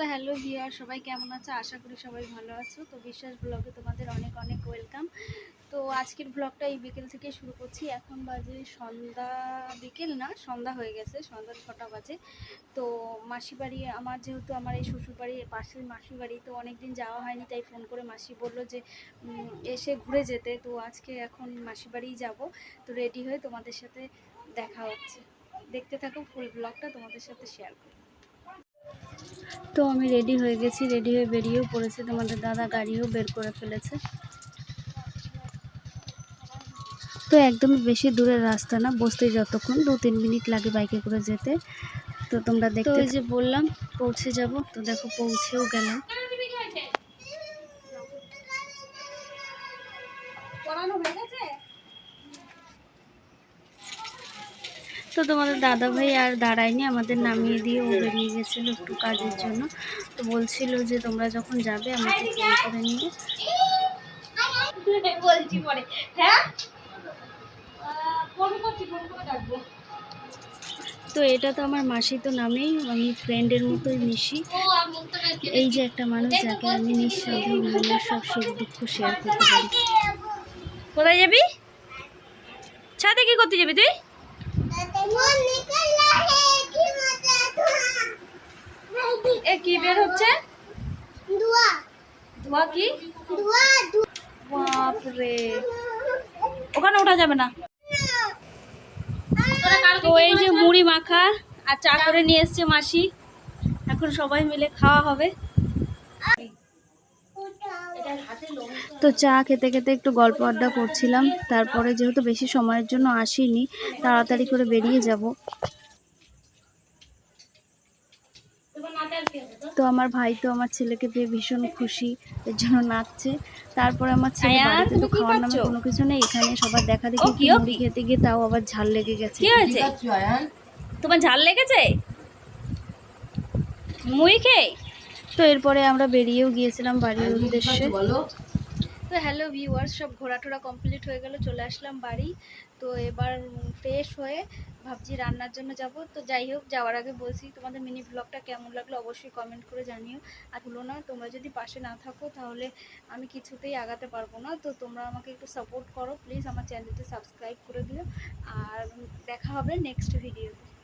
তো hello viewer সবাই কেমন আছো? আশা করি সবাই ভালো আছো। তো বিশ্বাস ব্লগে তোমাদের অনেক অনেক ওয়েলকাম তো আজকের ব্লগটা এই বিকেল থেকে শুরু করছি। এখন বাজে সন্ধ্যা বিকেল না, সন্ধ্যা হয়ে গেছে, সন্ধ্যা ছটা বাজে। তো মাসি বাড়ি আমার যেহেতু আমার এই শ্বশুর বাড়ি পাশের মাসি বাড়ি তো অনেক দিন যাওয়া হয়নি, তাই ফোন করে মাসি বলল যে এসে ঘুরে যেতে। তো আজকে এখন মাসি বাড়িই যাব। তো রেডি হয়ে তোমাদের সাথে দেখা হচ্ছে। দেখতে থাকো ফুল ব্লগটা তোমাদের সাথে শেয়ার করো তো আমি রেডি হয়ে গেছি রেডি হয়ে বেরিয়েও পড়েছি। তোমাদের দাদা গাড়িও বের করে ফেলেছে। তো একদম বেশি দূরের রাস্তা না বসতে যতক্ষণ দু তিন মিনিট লাগে বাইকে করে যেতে। তো তোমরা দেখতে যে বললাম পৌঁছে যাব। তো দেখো পৌঁছেও গেলাম। তো তোমাদের দাদা ভাই আর দাঁড়ায়নি আমাদের নামিয়ে দিয়ে ও বেরিয়ে গেছিল একটু কাজের জন্য। তো বলছিল যে তোমরা যখন যাবে আমাকে ফোন করে বলছি পরে। হ্যাঁ? ফোন করছি ফোন করে ডাকবো। তো এটা তো আমার মাসি তো নামেই আমি ফ্রেন্ডের মতোই মিশি। এই যে একটা মানুষ যাকে আমি নিঃসন্দেহ মনের সব সুখ দুঃখ শেয়ার করতে পারি। কোথায় যাবি? ছাদে কি করতে যাবি? তুই এ কি বের হচ্ছে? ধোয়া কি? বাপরে। ওখানে ওঠা যাবে না। তো এই যে মুড়ি মাখা আর চা করে নিয়ে এসছে মাসি। এখন সবাই মিলে খাওয়া হবে। তো চা খেতে খেতে একটু গল্প আড্ডা করছিলাম। তারপরে যেহেতু বেশি সময়ের জন্য আসিনি তাড়াতাড়ি করে বেরিয়ে যাব। তো আমার ভাই তো আমার ছেলেকে পেয়ে ভীষণ খুশি এর জন্য নাচছে। তারপরে আমার ছেলে বাড়িতে তো খাওয়ার নামে কোনো কিছু নেই এখানে সবার দেখা দেখি কি, মুড়ি খেতে গিয়ে তাও আবার ঝাল লেগে গেছে। কি হয়েছে? তোমার ঝাল লেগেছে? মুই খেয়ে? তো এরপরে আমরা বেরিয়েও গিয়েছিলাম বাড়ির উদ্দেশ্যে। তো হ্যালো ভিউয়ার্স সব ঘোরা টোরা কমপ্লিট হয়ে গেল, চলে আসলাম বাড়ি। তো এবার ফ্রেশ হয়ে ভাবছি রান্নার জন্য যাব। তো যাই হোক, যাওয়ার আগে বলছি তোমাদের মিনি ব্লগটা কেমন লাগল অবশ্যই কমেন্ট করে জানিও। আর ভুলো না, তোমরা যদি পাশে না থাকো তাহলে আমি কিছুতেই আগাতে পারব না। তো তোমরা আমাকে একটু সাপোর্ট করো প্লিজ আমার চ্যানেলটি সাবস্ক্রাইব করে দিও। আর দেখা হবে নেক্সট ভিডিওতে